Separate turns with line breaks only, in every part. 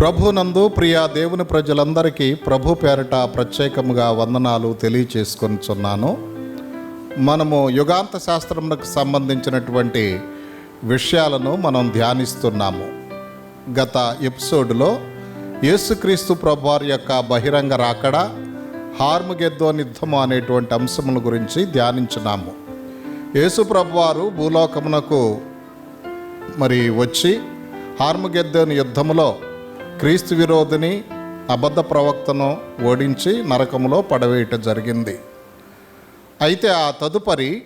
ప్రభునందు ప్రియ దేవుని ప్రజలందరికీ ప్రభు పేరట ప్రత్యేకముగా వందనాలు తెలియచేసుకొనిచున్నాను. మనము యుగాంత శాస్త్రములకు సంబంధించినటువంటి విషయాలను మనం ధ్యానిస్తున్నాము. గత ఎపిసోడ్లో యేసుక్రీస్తు ప్రభువారి యొక్క బహిరంగ రాకడ హార్ముగెద్దోనిద్ధము అనేటువంటి అంశముల గురించి ధ్యానించున్నాము యేసు ప్రభువారు భూలోకమునకు మరి వచ్చి హార్మగెద్దోని యుద్ధములో క్రీస్తు విరోధిని అబద్ధ ప్రవక్తను ఓడించి నరకంలో పడవేయటం జరిగింది. అయితే ఆ తదుపరి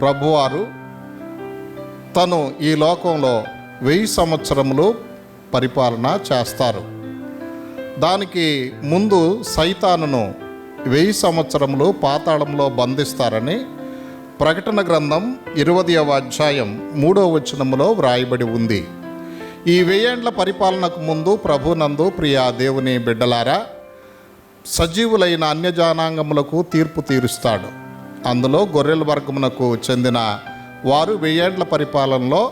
ప్రభువారు తను ఈ లోకంలో వెయ్యి సంవత్సరములు పరిపాలన చేస్తారు. దానికి ముందు సైతానును వెయ్యి సంవత్సరములు పాతాళంలో బంధిస్తారని ప్రకటన గ్రంథం ఇరవదవ అధ్యాయం మూడో వచనములో వ్రాయబడి ఉంది. ఈ వెయ్యేండ్ల పరిపాలనకు ముందు ప్రభునందు ప్రియా దేవుని బిడ్డలారా సజీవులైన అన్యజానాంగములకు తీర్పు తీరుస్తాడు. అందులో గొర్రెల వర్గమునకు చెందిన వారు వెయ్యేండ్ల పరిపాలనలో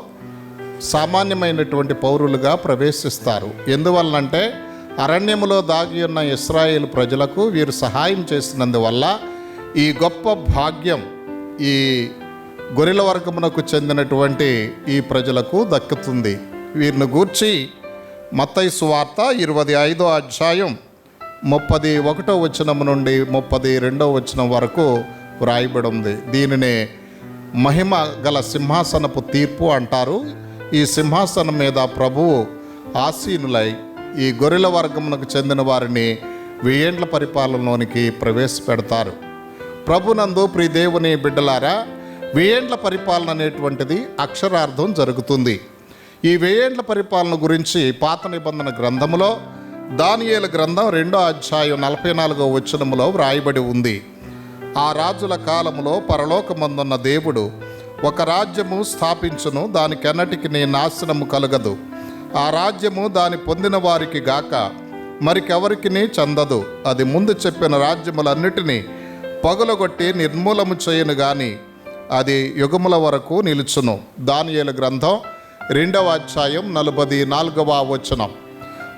సామాన్యమైనటువంటి పౌరులుగా ప్రవేశిస్తారు. ఎందువల్లంటే అరణ్యములో దాగి ఉన్న ఇస్రాయేల్ ప్రజలకు వీరు సహాయం చేసినందువల్ల ఈ గొప్ప భాగ్యం ఈ గొర్రెల వర్గమునకు చెందినటువంటి ఈ ప్రజలకు దక్కుతుంది. వీరిని గూర్చి మత్తయి సువార్త ఇరవై ఐదో అధ్యాయం ముప్పది ఒకటో వచనం నుండి ముప్పది రెండో వచనం వరకు వ్రాయబడి ఉంది దీనినే మహిమ గల సింహాసనపు తీర్పు అంటారు. ఈ సింహాసనం మీద ప్రభువు ఆసీనులై ఈ గొర్రెల వర్గమునకు చెందిన వారిని వెయ్యేండ్ల పరిపాలనలోనికి ప్రవేశపెడతారు. ప్రభునందు ప్రీదేవుని బిడ్డలారా వెయ్యేండ్ల పరిపాలన అనేటువంటిది అక్షరార్థం జరుగుతుంది. ఈ వెయ్యేండ్ల పరిపాలన గురించి పాత నిబంధన గ్రంథములో దానియేల గ్రంథం రెండో అధ్యాయం నలభై నాలుగో వచనములో వ్రాయబడి ఉంది. ఆ రాజుల కాలములో పరలోకమందున్న దేవుడు ఒక రాజ్యము స్థాపించును దానికెన్నటికి నీ నాశనము కలగదు. ఆ రాజ్యము దాని పొందిన వారికి గాక మరికెవరికి చెందదు. అది ముందు చెప్పిన రాజ్యములన్నిటినీ పగులగొట్టి నిర్మూలము చేయను గాని అది యుగముల వరకు నిలుచును. దానియేల గ్రంథం రెండవ అధ్యాయం నలభై నాలుగవ వచనం.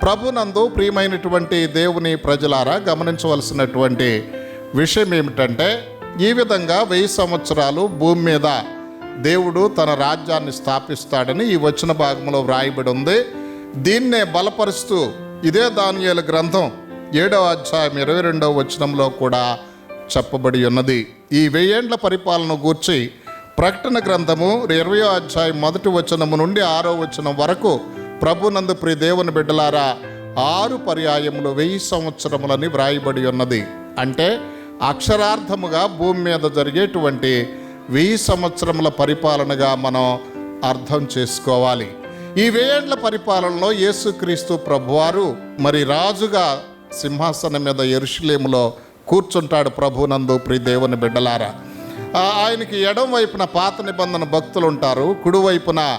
ప్రభునందు ప్రియమైనటువంటి దేవుని ప్రజలారా గమనించవలసినటువంటి విషయం ఏమిటంటే ఈ విధంగా వెయ్యి సంవత్సరాలు భూమి మీద దేవుడు తన రాజ్యాన్ని స్థాపిస్తాడని ఈ వచన భాగంలో వ్రాయబడి ఉంది. దీన్నే బలపరుస్తూ ఇదే దానియేలు గ్రంథం ఏడవ అధ్యాయం ఇరవై రెండవ వచనంలో కూడా చెప్పబడి ఉన్నది. ఈ వెయ్యేండ్ల పరిపాలన గూర్చి ప్రకటన గ్రంథము ఇరవయో అధ్యాయం మొదటి వచనము నుండి ఆరో వచనం వరకు ప్రభునందు ప్రియ దేవుని బిడ్డలారా ఆరు పర్యాయములు వెయ్యి సంవత్సరములని వ్రాయబడి ఉన్నది. అంటే అక్షరార్థముగా భూమి మీద జరిగేటువంటి వెయ్యి సంవత్సరముల పరిపాలనగా మనం అర్థం చేసుకోవాలి. ఈ వెయ్యేండ్ల పరిపాలనలో యేసుక్రీస్తు ప్రభువారు మరి రాజుగా సింహాసనం మీద ఎరుషులేములో కూర్చుంటాడు ప్రభునందు ప్రి దేవుని బిడ్డలారా. ఆయనకి ఎడం వైపున పాత నిబంధన భక్తులు ఉంటారు కుడివైపున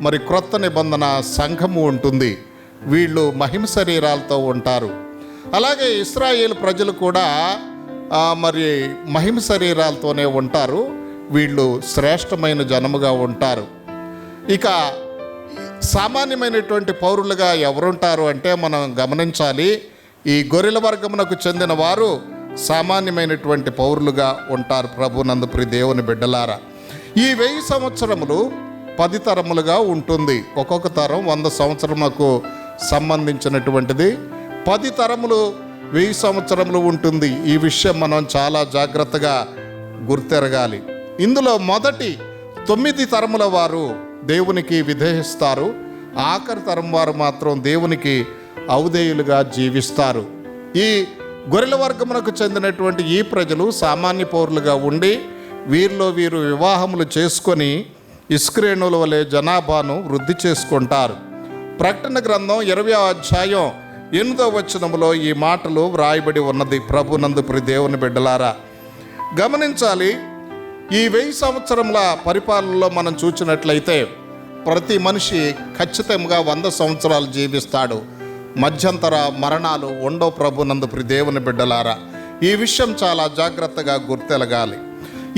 మరి క్రొత్త నిబంధన సంఘము ఉంటుంది. వీళ్ళు మహిమ శరీరాలతో ఉంటారు. అలాగే ఇస్రాయేల్ ప్రజలు కూడా మరి మహిమ శరీరాలతోనే ఉంటారు. వీళ్ళు శ్రేష్టమైన జనముగా ఉంటారు. ఇక సామాన్యమైనటువంటి పౌరులుగా ఎవరుంటారు అంటే మనం గమనించాలి. ఈ గొర్రెల వర్గమునకు చెందిన వారు సామాన్యమైనటువంటి పౌరులుగా ఉంటారు ప్రభు నందుప్రి దేవుని బిడ్డలారా. ఈ వెయ్యి సంవత్సరములు పది తరములుగా ఉంటుంది. ఒక్కొక్క తరం వంద సంవత్సరములకు సంబంధించినటువంటిది. పది తరములు వెయ్యి సంవత్సరములు ఉంటుంది. ఈ విషయం మనం చాలా జాగ్రత్తగా గుర్తెరగాలి. ఇందులో మొదటి తొమ్మిది తరముల వారు దేవునికి విధేయిస్తారు ఆఖరి తరం వారు మాత్రం దేవునికి ఔదేయులుగా జీవిస్తారు. ఈ గొర్రెల వర్గమునకు చెందినటువంటి ఈ ప్రజలు సామాన్య పౌరులుగా ఉండి వీరిలో వీరు వివాహములు చేసుకొని ఇస్క్రేణుల వలె జనాభాను వృద్ధి చేసుకుంటారు. ప్రకటన గ్రంథం ఇరవై అధ్యాయం ఎనిమిదో వచనములో ఈ మాటలు వ్రాయబడి ఉన్నది. ప్రభునందు ప్రి దేవుని బిడ్డలారా గమనించాలి ఈ వెయ్యి సంవత్సరముల పరిపాలనలో మనం చూసినట్లయితే ప్రతి మనిషి ఖచ్చితంగా వంద సంవత్సరాలు జీవిస్తాడు. మధ్యంతర మరణాలు ఉండవు ప్రభునందు ప్రి దేవుని బిడ్డలారా. ఈ విషయం చాలా జాగ్రత్తగా గుర్తెలగాలి.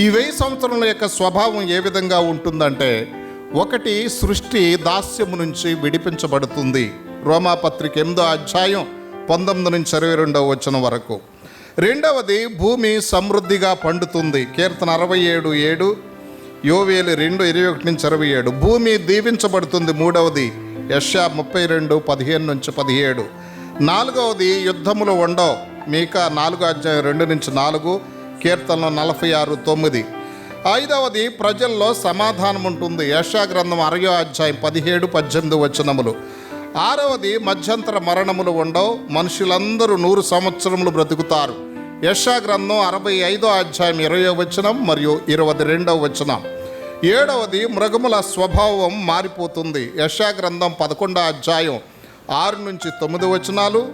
ఈ వెయ్యి సంవత్సరముల యొక్క స్వభావం ఏ విధంగా ఉంటుందంటే ఒకటి సృష్టి దాస్యము నుంచి విడిపించబడుతుంది. రోమాపత్రిక ఎనిమిదో అధ్యాయం పంతొమ్మిది నుంచి ఇరవై రెండవ వచ్చిన వరకు. రెండవది భూమి సమృద్ధిగా పండుతుంది. కీర్తన అరవై ఏడు ఏడు యోవేలు రెండు ఇరవై ఒకటి నుంచి ఇరవై ఏడు. భూమి దీవించబడుతుంది. మూడవది యష్యా ముప్పై రెండు పదిహేను నుంచి పదిహేడు. నాలుగవది యుద్ధములు ఉండవు మీకా నాలుగు అధ్యాయం రెండు నుంచి నాలుగు కీర్తనలు నలభై ఆరు తొమ్మిది. ఐదవది ప్రజల్లో సమాధానం ఉంటుంది. యశా గ్రంథం అరయో అధ్యాయం పదిహేడు పద్దెనిమిది వచనములు. ఆరవది మధ్యంతర మరణములు ఉండవు మనుషులందరూ నూరు సంవత్సరములు బ్రతుకుతారు. యశా గ్రంథం అరవై ఐదో అధ్యాయం ఇరవయో వచనం మరియు ఇరవై రెండవ వచనం. ఏడవది మృగముల స్వభావం మారిపోతుంది. యశాగ్రంథం పదకొండో అధ్యాయం ఆరు నుంచి తొమ్మిది వచనాలు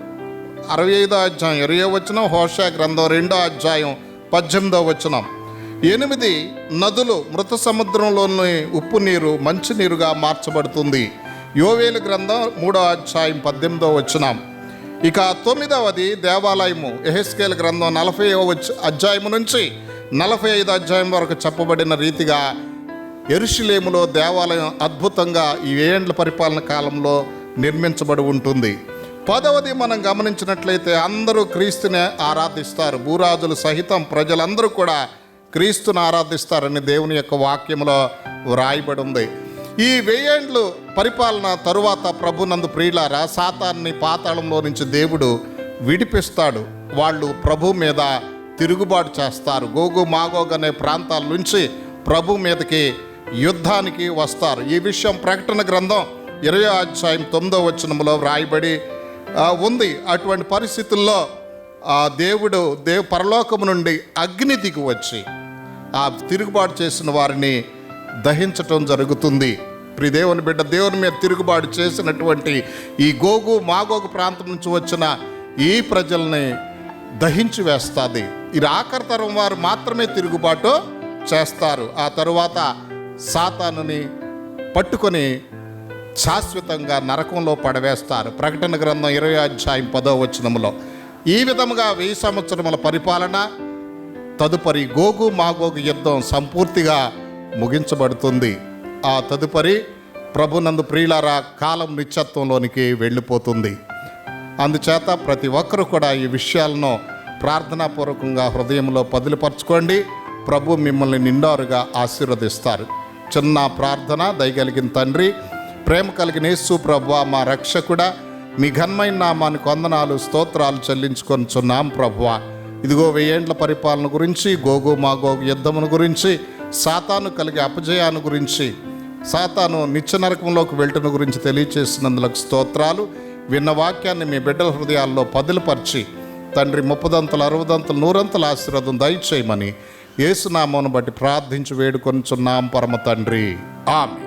అరవై ఐదో అధ్యాయం ఇరవై వచనం హోషా గ్రంథం రెండో అధ్యాయం పద్దెనిమిదో వచనం. ఎనిమిది నదులు మృత సముద్రంలోని ఉప్పు నీరు మంచినీరుగా మార్చబడుతుంది. యోవేలు గ్రంథం మూడో అధ్యాయం పద్దెనిమిదో వచనం. ఇక తొమ్మిదవది దేవాలయము ఎహెస్కేల్ గ్రంథం నలభై అధ్యాయము నుంచి నలభై ఐదు అధ్యాయం వరకు చెప్పబడిన రీతిగా ఎరుషులేములో దేవాలయం అద్భుతంగా ఈ ఏండ్ల పరిపాలన కాలంలో నిర్మించబడి ఉంటుంది. పదవది మనం గమనించినట్లయితే అందరూ క్రీస్తుని ఆరాధిస్తారు. భూరాజులు సహితం ప్రజలందరూ కూడా క్రీస్తుని ఆరాధిస్తారని దేవుని యొక్క వాక్యంలో వ్రాయబడి ఉంది ఈ వెయ్యేండ్లు పరిపాలన తరువాత ప్రభునందు ప్రియులారా సాతాన్ని పాతాళంలో నుంచి దేవుడు విడిపిస్తాడు. వాళ్ళు ప్రభు మీద తిరుగుబాటు చేస్తారు. గోగు మాగోగ్ అనే ప్రాంతాల నుంచి ప్రభు మీదకి యుద్ధానికి వస్తారు. ఈ విషయం ప్రకటన గ్రంథం ఇరవై అధ్యాయం తొమ్మిదో వచనంలో వ్రాయబడి ఉంది. అటువంటి పరిస్థితుల్లో ఆ దేవుడు దేవ్ పరలోకము నుండి అగ్ని దిగి వచ్చి ఆ తిరుగుబాటు చేసిన వారిని దహించటం జరుగుతుంది. ప్రి దేవుని బిడ్డ దేవుని మీద తిరుగుబాటు చేసినటువంటి ఈ గోగు మాగోగు ప్రాంతం నుంచి వచ్చిన ఈ ప్రజల్ని దహించి వేస్తుంది. ఇది ఆఖరి తరం వారు మాత్రమే తిరుగుబాటు చేస్తారు. ఆ తరువాత సాతానుని పట్టుకొని శాశ్వతంగా నరకంలో పడవేస్తారు. ప్రకటన గ్రంథం ఇరవై అధ్యాయం పదో వచనములో. ఈ విధముగా వెయ్యి సంవత్సరముల పరిపాలన తదుపరి గోగు మాగోగు యుద్ధం సంపూర్తిగా ముగించబడుతుంది. ఆ తదుపరి ప్రభునందు ప్రియులారా కాలం నిత్యత్వంలోనికి వెళ్ళిపోతుంది. అందుచేత ప్రతి ఒక్కరూ కూడా ఈ విషయాలను ప్రార్థనాపూర్వకంగా హృదయంలో పదిలిపరచుకోండి. ప్రభు మిమ్మల్ని నిండారుగా ఆశీర్వదిస్తారు. చిన్న ప్రార్థన దయగలిగిన తండ్రి ప్రేమ కలిగిన యేసు ప్రభు మా రక్షకుడా మీ ఘన్మైన నామానికి వందనాలు స్తోత్రాలు చెల్లించుకొనిచున్నాం ప్రభువా. ఇదిగో వెయ్యేండ్ల పరిపాలన గురించి గోగు మాగోగు యుద్ధమును గురించి సాతాను కలిగే అపజయాన్ని గురించి సాతాను నిత్య నరకంలోకి వెళ్ళటం గురించి తెలియచేసినందులకు స్తోత్రాలు విన్న వాక్యాన్ని మీ బిడ్డల హృదయాల్లో పదిలపరిచి తండ్రి ముప్పదంతలు అరవదంతలు నూరంతల ఆశీర్వాదం దయచేయమని యేసునామమును బట్టి ప్రార్థించి వేడుకొనిచున్నాం పరమ తండ్రి. ఆమె